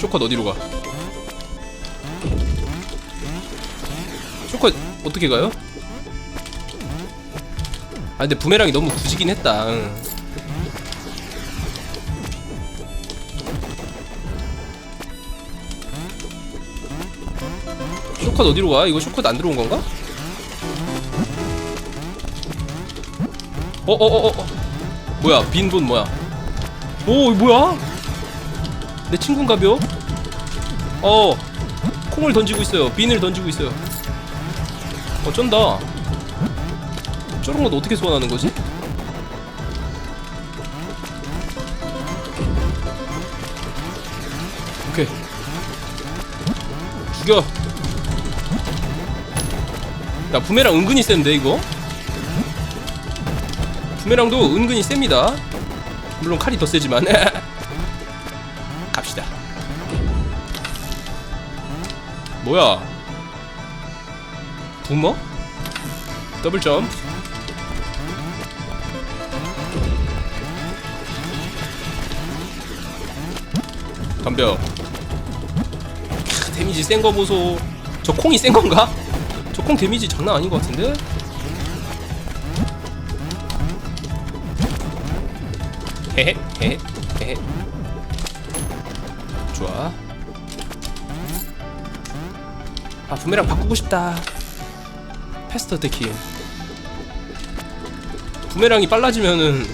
쇼컷 어디로 가? 쇼컷 어떻게 가요? 아 근데 부메랑이 너무 굳이긴 했다 응. 쇼컷 어디로 가? 이거 쇼컷 안 들어온 건가? 어어어어 어, 어, 어. 뭐야 빈 돈 뭐야 오 뭐야 내 친구인가벼? 어 콩을 던지고 있어요. 빈을 던지고 있어요. 어쩐다. 저런 건 어떻게 소환하는 거지? 오케이. 죽여. 야 부메랑 은근히 센데 이거? 부메랑도 은근히 셉니다. 물론 칼이 더 세지만 뭐야 부머? 더블 점프 덤벼 캬, 데미지 센 거 보소 저 콩이 센 건가? 저 콩 데미지 장난 아닌 것 같은데? 헤헤 헤헤 헤헤 좋아 아 부메랑 바꾸고 싶다. 패스터 데키. 부메랑이 빨라지면은.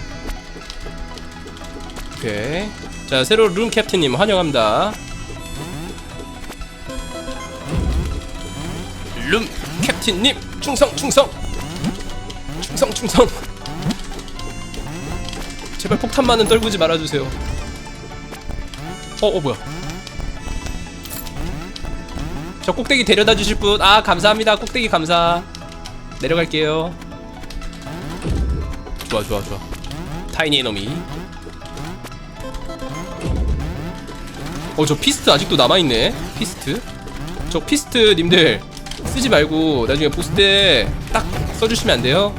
오케이. 자 새로 룸 캡틴님 환영합니다. 룸 캡틴님 충성 충성. 충성 충성. 제발 폭탄만은 떨구지 말아주세요. 어, 어 뭐야 저 꼭대기 데려다 주실 분, 아 감사합니다. 꼭대기 감사. 내려갈게요. 좋아, 좋아, 좋아. 타이니 에너미. 어, 저 피스트 아직도 남아있네. 피스트. 저 피스트 님들 쓰지 말고 나중에 보스 때 딱 써주시면 안 돼요?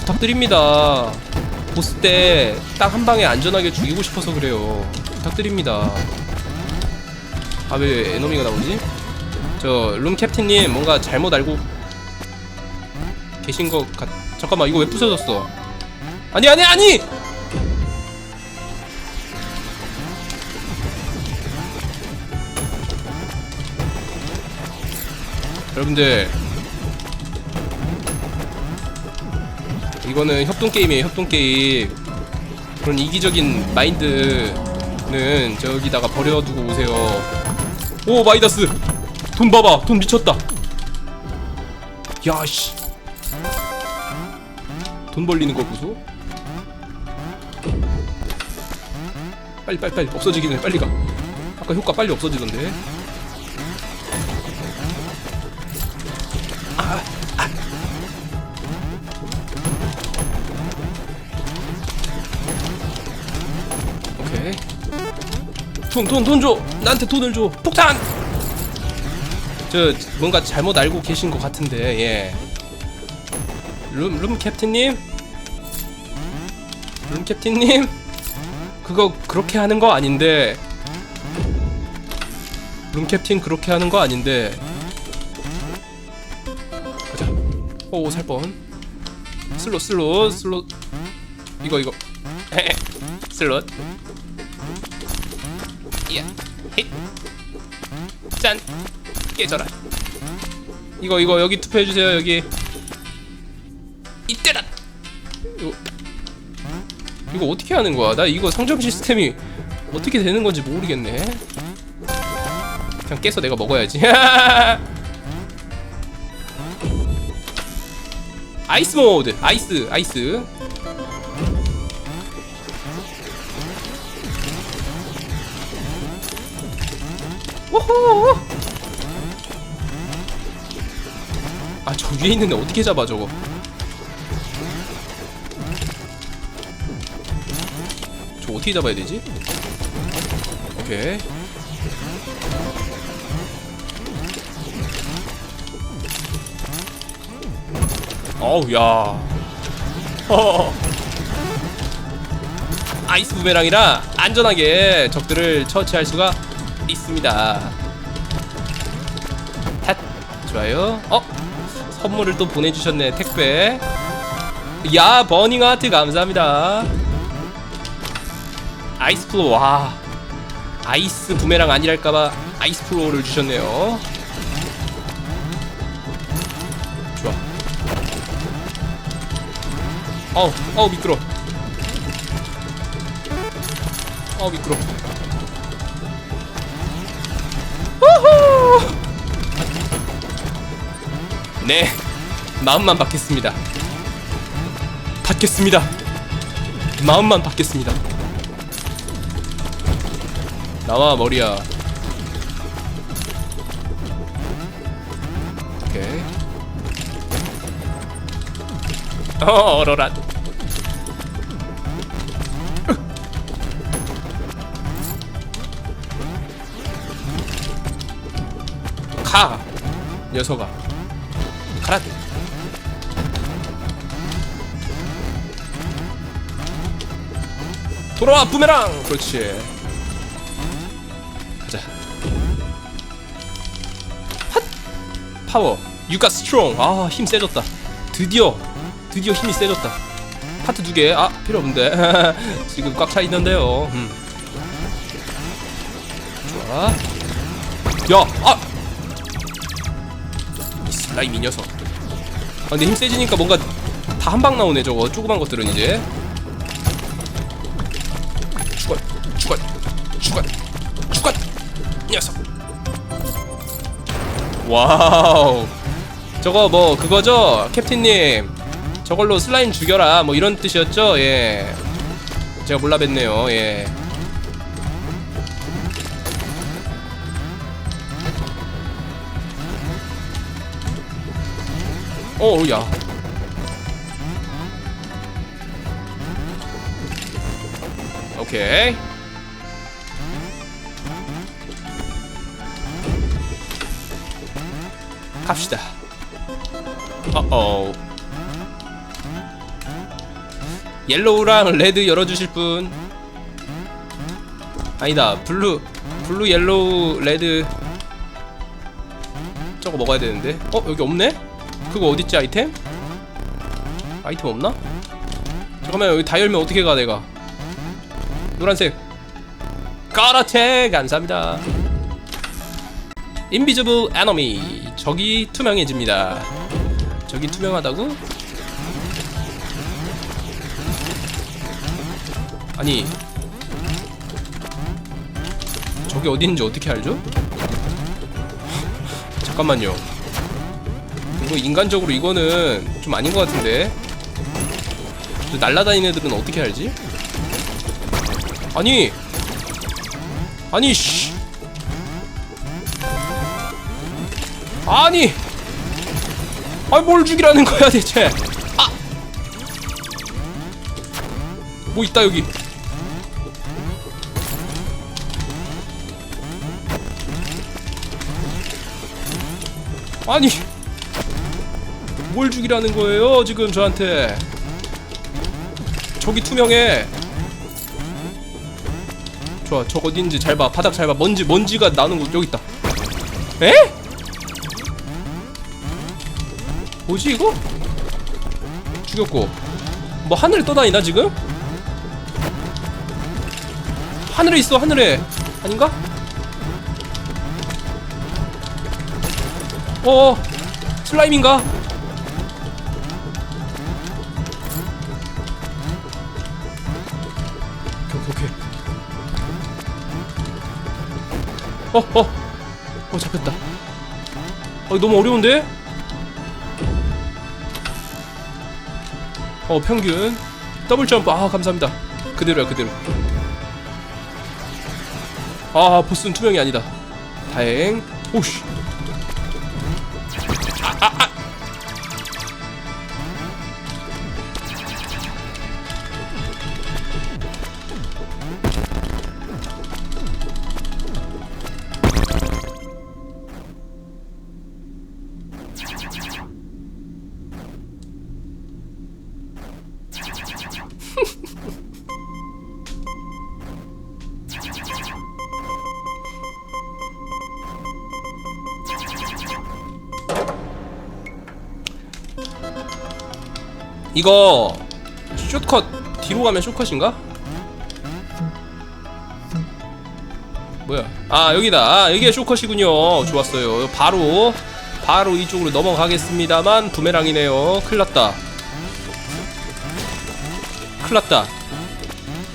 부탁드립니다. 보스 때 딱 한 방에 안전하게 죽이고 싶어서 그래요. 부탁드립니다. 아 왜 에너미가 나오지? 저 룸 캡틴님 뭔가 잘못 알고 계신 것 같... 잠깐만 이거 왜 부서졌어? 아니 아니 아니! 여러분들 이거는 협동 게임이에요 협동 게임 그런 이기적인 마인드는 저기다가 버려두고 오세요 오 마이다스. 돈 봐봐. 돈 미쳤다. 야씨. 돈 벌리는 거 보소. 빨리 빨리 빨리. 없어지긴 해. 빨리 가. 아까 효과 빨리 없어지던데 돈 돈 돈 줘. 나한테 돈을 줘. 폭탄! 저 뭔가 잘못 알고 계신 것 같은데 예. 룸, 룸 캡틴님? 룸 캡틴님? 그거 그렇게 하는 거 아닌데. 룸 캡틴 그렇게 하는 거 아닌데. 가자. 오 살 뻔. 슬롯 슬롯 슬롯. 이거 이거. 슬롯 야, 짠. 깨져라. 이거 이거 여기 투표해 주세요 여기. 이때라 이거. 이거 어떻게 하는 거야? 나 이거 상점 시스템이 어떻게 되는 건지 모르겠네. 그냥 깨서 내가 먹어야지. 아이스 모드. 아이스 아이스 오호 아 저 위에 있는데 어떻게 잡아 저거? 저 어떻게 잡아야 되지? 오케이. 어우 야. 허 아이스 부메랑이라 안전하게 적들을 처치할 수가 있습니다. 핫 좋아요. 어 선물을 또 보내주셨네 택배. 야 버닝 아트 감사합니다. 아이스 플로어 와 아이스 부메랑 아니랄까봐 아이스 플로어를 주셨네요. 좋아. 어우 어우 미끄러. 어우 미끄러. 네 마음만 받겠습니다. 받겠습니다. 마음만 받겠습니다. 나와 머리야. 오케이. 어 얼어라. 가 녀석아 돌아와 부메랑! 그렇지. 가자. 핫 파워. 유가 스트롱 아 힘 세졌다. 드디어 드디어 힘이 세졌다. 하트 두개아 필요 없는데. 지금 꽉 차 있는데요. 음. 좋아. 야아! 이 슬라임 이 녀석. 아 근데 힘 세지니까 뭔가 다 한 방 나오네 저거. 조그만 것들은 이제 와우. 저거 뭐 그거죠? 캡틴님 저걸로 슬라임 죽여라. 뭐 이런 뜻이었죠? 예. 제가 몰라 뵀네요. 예. 어, 야. 오케이. 갑시다. 어어. 옐로우랑 레드 열어주실 분. 아니다. 블루, 블루, 옐로우, 레드. 저거 먹어야 되는데. 어 여기 없네? 그거 어딨지 아이템? 아이템 없나? 잠깐만 여기 다 열면 어떻게 가 내가 노란색 까라테 감사합니다 인비저블 에너미 적이 투명해집니다 적이 투명하다고? 아니 적이 어딘지 어떻게 알죠? 잠깐만요 이거 인간적으로 이거는 좀 아닌 것 같은데 저 날라다니는 애들은 어떻게 알지? 아니 아니 씨 아니. 아니 뭘 죽이라는 거야 대체? 아 뭐 있다 여기. 아니. 뭘 죽이라는 거예요 지금 저한테? 저기 투명해. 좋아 저거 어딘지 잘봐. 바닥 잘봐. 먼지 먼지가 나는 곳 여기 있다. 에? 뭐지 이거? 죽였고 뭐 하늘에 떠다니나 지금? 하늘에 있어 하늘에 아닌가? 어 슬라임인가? 어 어. 어 잡혔다 어 너무 어려운데? 어 평균. 더블 점프. 아 감사합니다. 그대로야 그대로. 아 보스는 투명이 아니다. 다행. 오씨 이거 숏컷 뒤로 가면 숏컷인가? 뭐야? 아 여기다. 아, 여기가 숏컷이군요. 좋았어요. 바로 바로 이쪽으로 넘어가겠습니다만 부메랑이네요. 큰일났다. 큰일났다.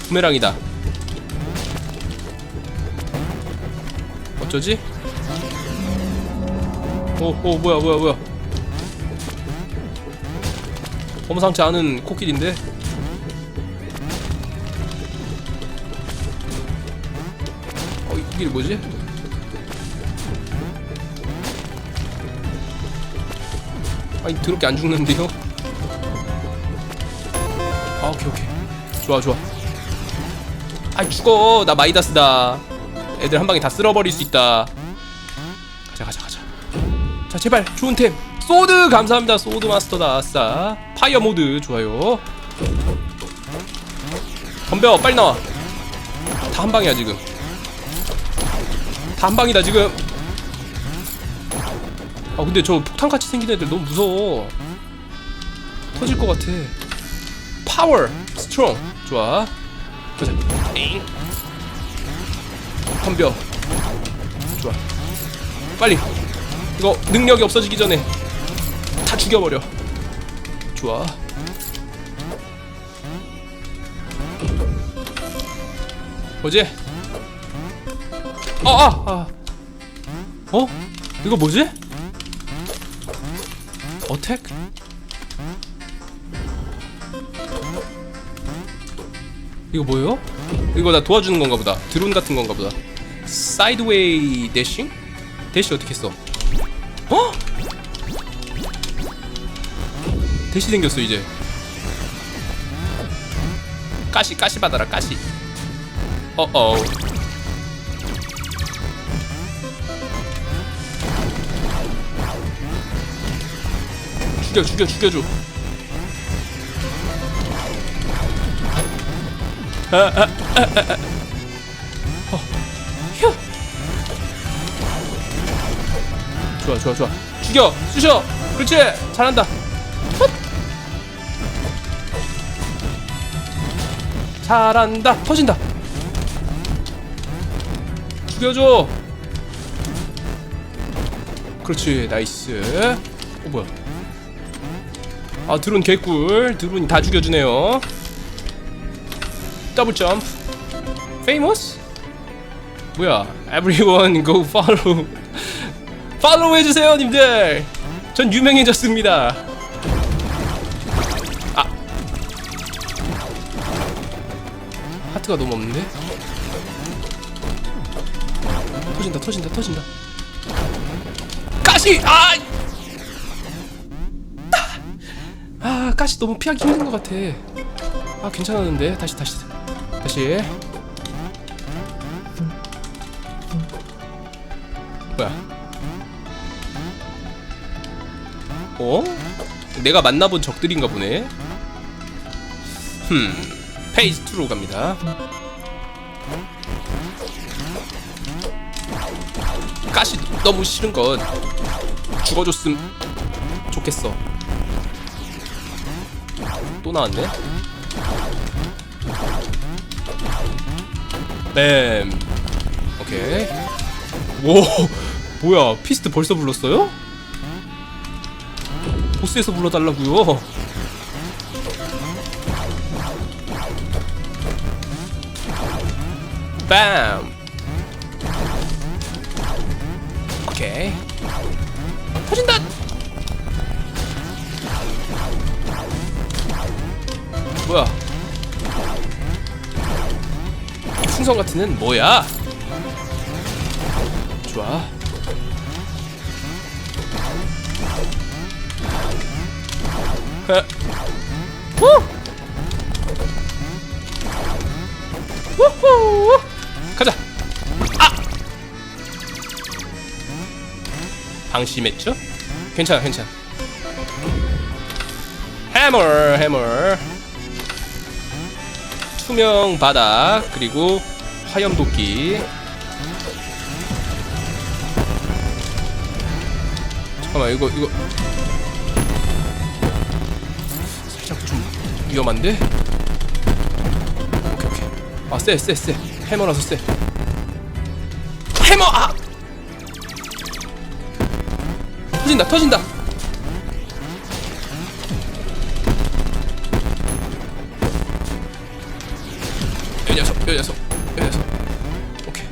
부메랑이다. 어쩌지? 오, 오, 뭐야, 뭐야, 뭐야. 범상치 않은 코끼리인데? 어, 이 코끼리 뭐지? 아니, 더럽게 안 죽는데요? 아, 오케이, 오케이. 좋아, 좋아. 아, 죽어. 나 마이다스다. 애들 한 방에 다 쓸어버릴 수 있다. 가자, 가자, 가자. 자, 제발 좋은 템. 소드 감사합니다. 소드 마스터다. 아싸. 파이어 모드 좋아요. 덤벼 빨리 나와. 다 한 방이야 지금. 다 한 방이다 지금. 아 근데 저 폭탄 같이 생긴 애들 너무 무서워. 터질 것 같아. 파워, 스트롱, 좋아. 가자. 에잉. 덤벼. 좋아. 빨리. 이거 능력이 없어지기 전에 다 죽여버려. 좋아. 뭐지? 아, 아, 아. 어? 이거 뭐지? 어택? 이거 뭐예요? 이거 나 도와주는 건가 보다. 드론 같은 건가 보다. 사이드웨이 대싱? 대시 어떻게 했어? 어? 대시 생겼어 이제. 가시 가시 받아라 가시. 어어. 죽여 죽여 죽여줘. 아, 아, 아, 아, 아. 어, 휴. 좋아 좋아 좋아 죽여 쑤셔 그렇지 잘한다 잘한다. 터진다. 죽여줘. 그렇지 나이스. 어 뭐야? 아 드론 개꿀. 드론이 다 죽여주네요. 더블 점프. 페이머스 뭐야? Everyone go follow. 팔로우 해주세요 님들. 전 유명해졌습니다 하트가 너무 없는데? 터진다 터진다 터진다. 가시! 아! 아 가시 너무 피하기 힘든 것 같아. 아 괜찮았는데. 다시 다시. 다시. 뭐야? 어? 내가 만나본 적들인가 보네. 흠, 페이지 2로 갑니다. 가시 너무 싫은 건 죽어줬음 좋겠어. 또 나왔네. 뱀. 오케이. 오, 뭐야? 피스트 벌써 불렀어요? 보스에서 불러달라고요. 빰. 오케이. 터진다. 뭐야? 이 풍선 같은 애는 뭐야? 좋아. 에. 후! 우후! 방심했죠? 괜찮아, 괜찮아. 해머, 해머. 투명 바닥 그리고 화염 도끼. 잠깐만 이거 이거 살짝 위험한데? 오케이 오케이 아쎄쎄쎄 해머라서 쎄 해머 아 터진다 터진다. 이 녀석 이 녀석 이 녀석. 오케이.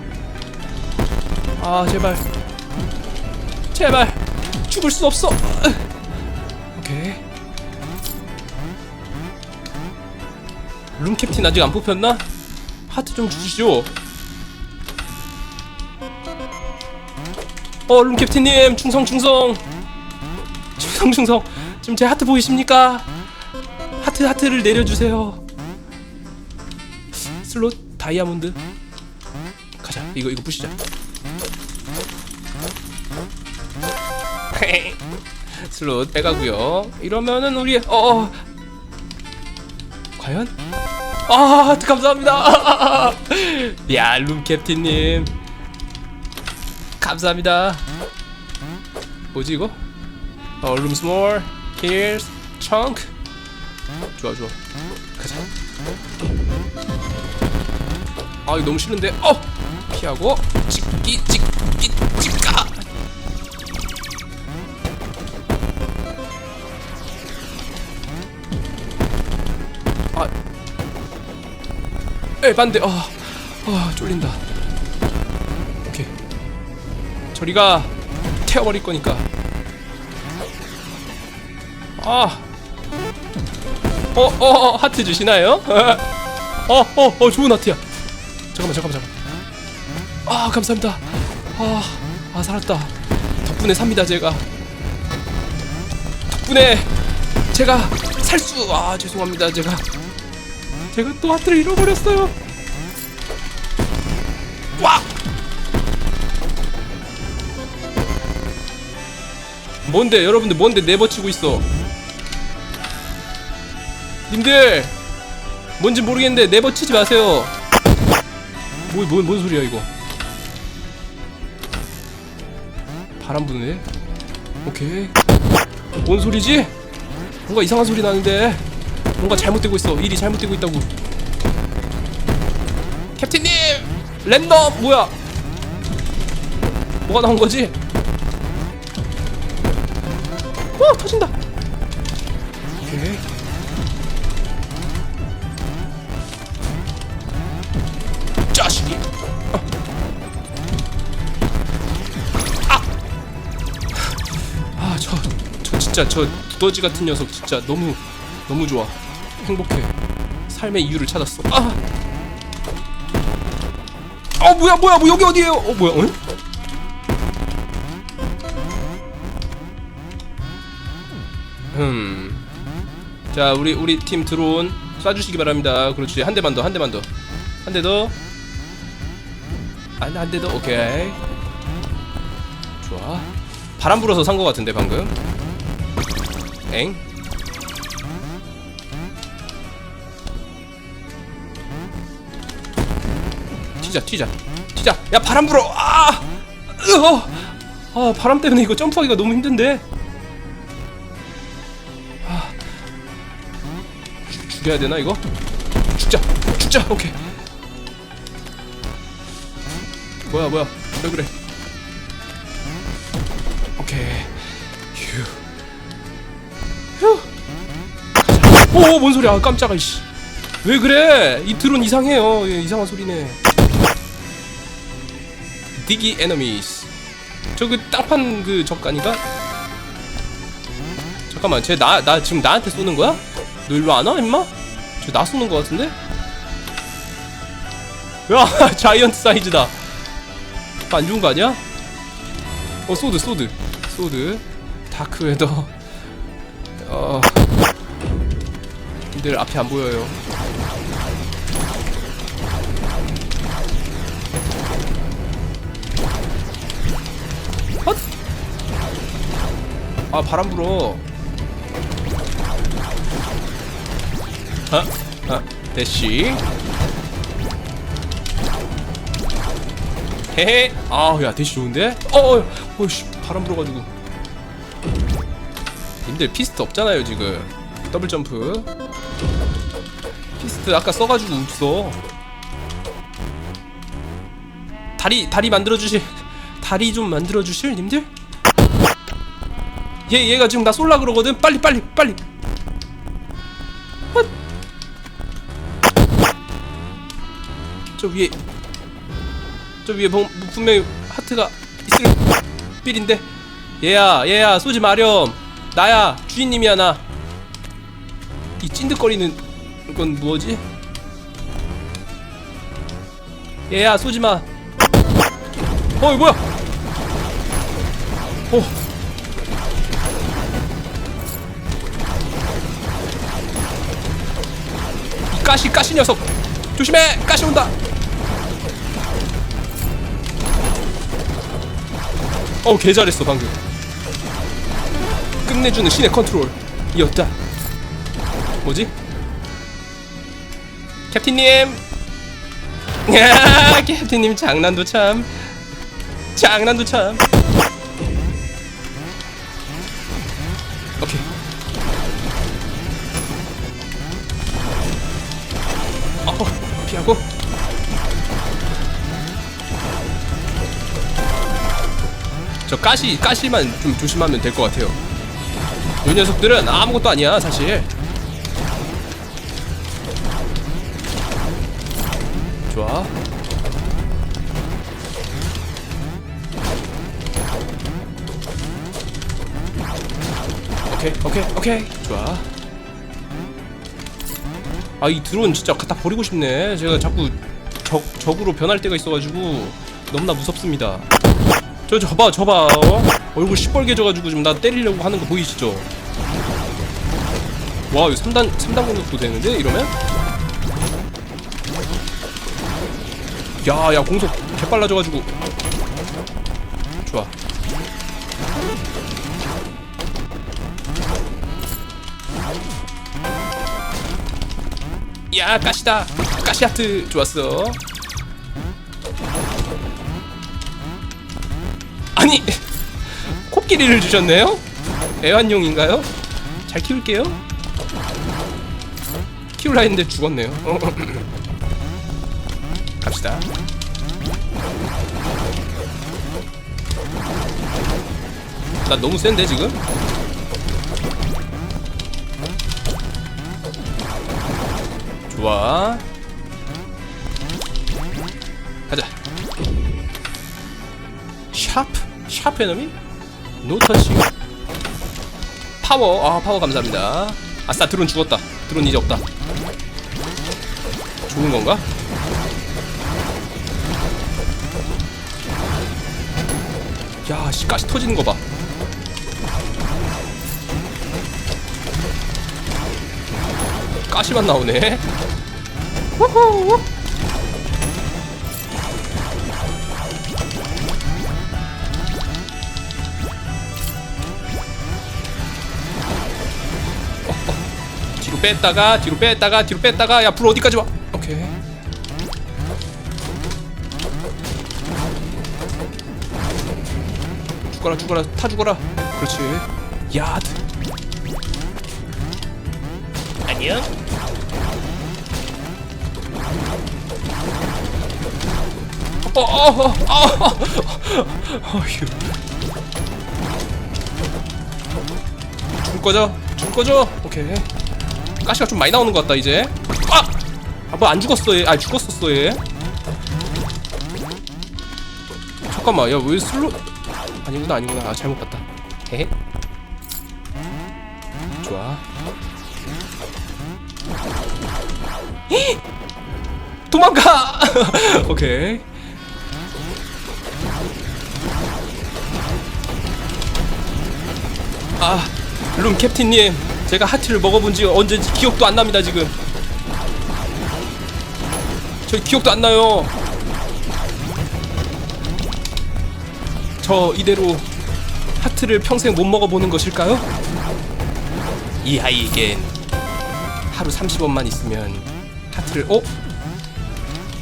아 제발. 제발. 죽을 수 없어. 오케이. 룸 캡틴 아직 안 뽑혔나? 하트 좀 주시죠 어, 룸 캡틴님 충성 충성. 충성 충성. 지금 제 하트 보이십니까? 하트 하트를 내려주세요. 슬롯 다이아몬드. 가자 이거 이거 부시자. 슬롯 빼가고요. 이러면은 우리 어, 어. 과연? 아 하트 감사합니다. 야 룸 캡틴님 감사합니다. 뭐지 이거? 어룸 스몰 힐스 청크 좋아 좋아. 가자. 아 이거 너무 싫은데? 어! 피하고 찍기 찍기 찍가 아. 에, 반대. 아, 아 쫄린다 저리가 태워버릴 거니까 아 어, 어, 어, 하트 주시나요? 어, 어, 어, 좋은 하트야. 잠깐만, 잠깐만, 잠깐만. 아, 감사합니다. 아, 아, 살았다. 덕분에 삽니다, 제가. 덕분에 제가 살 수, 아, 죄송합니다, 제가. 제가 또 하트를 잃어버렸어요. 뭔데, 여러분들 뭔데 내버치고 있어? 님들 뭔지 모르겠는데 네버 치지 마세요. 뭐, 뭐, 뭔 소리야 이거? 바람 부네? 오케이. 뭔 소리지? 뭔가 이상한 소리 나는데. 뭔가 잘못되고 있어. 일이 잘못되고 있다고. 캡틴님! 랜덤! 뭐야? 뭐가 나온 거지? 와 터진다 오케이 자식이. 아. 아, 저, 저 진짜 저 두더지 같은 녀석 진짜 너무 너무 좋아. 행복해. 삶의 이유를 찾았어. 아. 어 뭐야 뭐야 뭐 여기 어디에요? 어 뭐야? 어? 음. 자 우리 우리 팀 드론 쏴주시기 바랍니다. 그렇지 한 대만 더 한 대만 더. 한 대 더. 안, 한대 더. 오케이. 좋아. 바람 불어서 산거 같은데, 방금. 엥? 튀자, 튀자. 튀자. 야, 바람 불어! 아! 으어! 아, 바람 때문에 이거 점프하기가 너무 힘든데? 죽- 죽여야 되나, 이거? 죽자! 죽자! 오케이. 뭐야 뭐야 왜 그래 오케이 휴 휴오뭔 소리야 깜짝아 이씨 왜 그래 이 드론 이상해요 예, 이상한 소리네 디기 에너미스 저그 땅판 그 적가니까 잠깐만 쟤 나 나 지금 나한테 쏘는 거야? 너 일로 안 와 임마? 쟤나 쏘는 거 같은데? 야 자이언트 사이즈다 안 좋은 거 아니야? 어 소드 소드 소드 다크 웨더 어 님들 앞이 안 보여요 헛! 아 바람 불어 아, 아, 대시. 헤헤. 아야 대시 좋은데? 어어 어씨 바람 불어가지고. 님들 피스트 없잖아요 지금. 더블 점프. 피스트 아까 써가지고 없어. 다리 다리 만들어 주실 다리 좀 만들어 주실 님들? 얘 얘가 지금 나 쏠라 그러거든. 빨리 빨리 빨리. 헛. 저 위에 저 위에 분- 분명히 하트가 있을 필인데 얘야 얘야 쏘지 마렴 나야 주인님이야 나 이 찐득거리는 건 뭐지? 얘야 쏘지 마. 어 이거 뭐야? 어. 이 까시 까시 녀석 조심해 까시 온다. 어개 잘했어 방금. 끝내주는 신의 컨트롤 이었다. 뭐지? 캡틴님! 야, 캡틴님 장난도 참 장난도 참 오케이 어, 피하고 저 가시, 가시만 좀 조심하면 될 것 같아요 이 녀석들은 아무것도 아니야 사실 좋아. 오케이, 오케이, 오케이. 좋아. 아, 이 드론 진짜 갖다 버리고 싶네. 제가 자꾸 적, 적으로 변할 때가 있어가지고 너무나 무섭습니다. 저, 저 봐, 저 봐. 어? 얼굴 시뻘개져가지고 지금 나 때리려고 하는 거 보이시죠? 와, 이거 3단, 3단 공격도 되는데? 이러면? 야, 야, 공속 개빨라져가지고. 좋아. 야, 가시다. 가시하트 좋았어. 아니, 코끼리를 주셨네요? 애완용인가요? 잘 키울게요. 키울라 했는데 죽었네요. 갑시다. 나 너무 센데 지금? 좋아. 샤프 에너미? 노 터치. 파워. 아, 파워 감사합니다. 아싸, 드론 죽었다. 드론 이제 없다. 죽은 건가? 야, 씨, 가시 터지는 거 봐. 가시만 나오네. 후후. 뺐다가 뒤로 뺐다가 뒤로 뺐다가 야 불 어디까지 와? 오케이. 죽어라 죽어라 타 죽어라 그렇지 야드 안녕 어어어어 어 휴 죽을 거죠? 죽을 거죠? 오케이 가시가 좀 많이 나오는 것 같다 이제. 아! 아 뭐 안 죽었어 얘아 죽었었어 얘. 잠깐만 야 왜 슬로 아니구나 아니구나. 아 잘못 봤다. 헤헤. 좋아. 히! 도망가! 오케이. 아 룸 캡틴님 제가 하트를 먹어본 지 언제인지 기억도 안 납니다 지금 저 기억도 안 나요 저 이대로 하트를 평생 못 먹어보는 것일까요? 이 아이에겐 하루 30원만 있으면 하트를 어?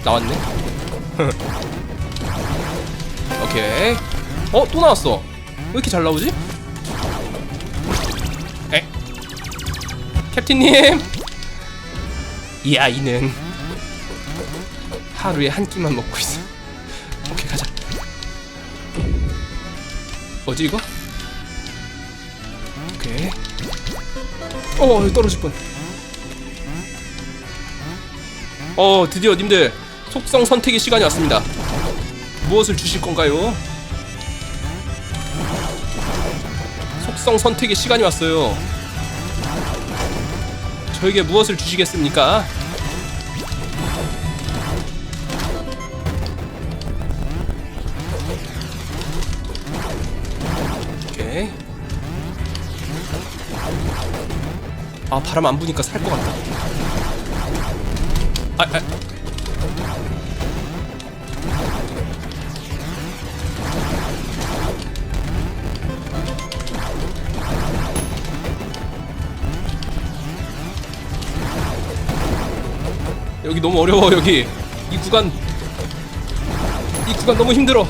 나왔네 오케이 어? 또 나왔어 왜 이렇게 잘 나오지? 에? 캡틴님 이 아이는 하루에 한 끼만 먹고 있어. 오케이 가자. 뭐지 이거? 오케이. 어 여기 떨어질 뻔. 어 드디어 님들 속성 선택의 시간이 왔습니다. 무엇을 주실 건가요? 속성 선택의 시간이 왔어요. 저에게 무엇을 주시겠습니까? 아 바람 안 부니까 살 것 같다. 아, 아. 여기 너무 어려워 여기. 이 구간. 이 구간 너무 힘들어.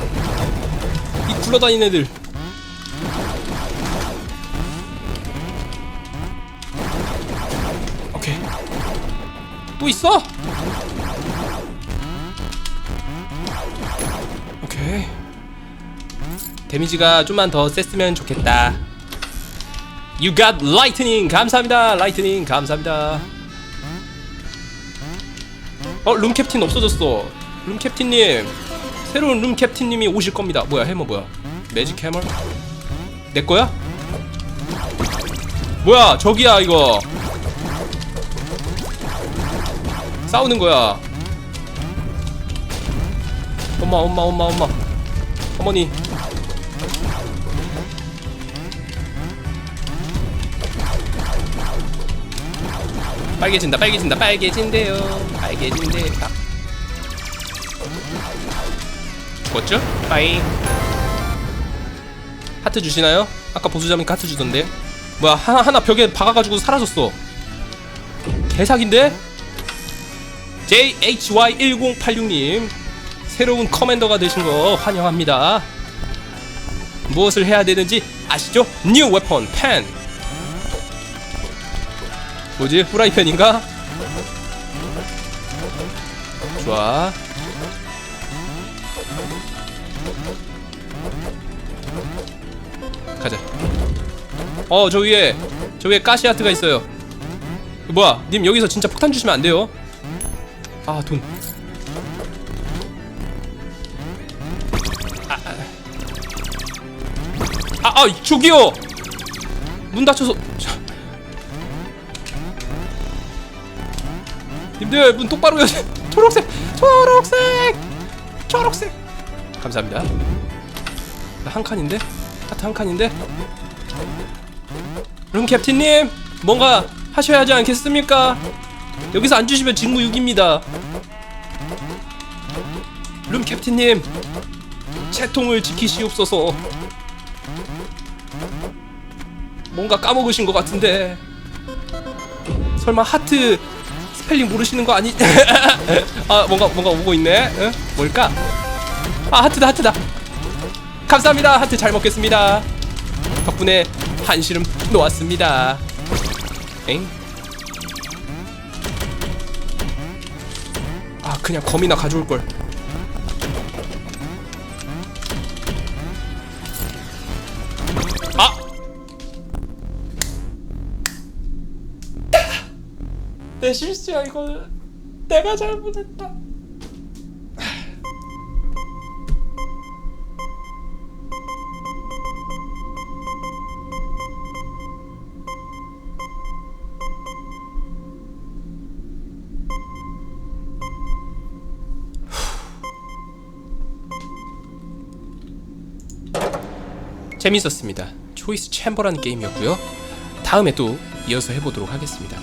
이 굴러다니는 애들. 오케이. 또 있어? 오케이. 데미지가 좀만 더 셌으면 좋겠다. You got lightning. 감사합니다. 라이트닝 감사합니다 어, 룸 캡틴 없어졌어. 룸 캡틴님. 새로운 룸 캡틴님이 오실 겁니다. 뭐야, 해머 뭐야? 매직 해머? 내 거야? 뭐야, 저기야, 이거. 싸우는 거야. 엄마, 엄마, 엄마, 엄마. 어머니. 빨개진다, 빨개진다, 빨개진대요. 빨개진대. 아. 죽었죠? 빠이. 하트 주시나요? 아까 보수자니까 하트 주던데. 뭐야, 하나, 하나 벽에 박아가지고 사라졌어. 개사기인데? JHY1086님. 새로운 커맨더가 되신 거 환영합니다. 무엇을 해야 되는지 아시죠? 뉴 웨폰 펜. 뭐지? 후라이팬인가? 좋아. 가자. 어, 저 위에 저 위에 가시아트가 있어요. 뭐야? 님 여기서 진짜 폭탄 주시면 안 돼요. 아, 돈. 아, 아, 아, 아 저기요. 문 닫혀서. 자. 님들 문 똑바로 여 초록색 초록색 초록색. 감사합니다. 나한 칸인데? 하트 한 칸인데? 룸 캡틴님 뭔가 하셔야 하지 않겠습니까? 여기서 안 주시면 직무 6입니다. 룸 캡틴님 채통을 지키시옵소서. 뭔가 까먹으신 것 같은데. 설마 하트 스펠링 모르시는 거 아니? 아 뭔가 뭔가 오고 있네. 응? 뭘까? 아 하트다 하트다. 감사합니다. 하트 잘 먹겠습니다. 덕분에 한시름 놓았습니다. 엥? 아 그냥 검이나 가져올 걸. 내 실수야 이거 내가 잘못했다. 재밌었습니다. 초이스 챔버라는 게임이었고요. 다음에 또 이어서 해보도록 하겠습니다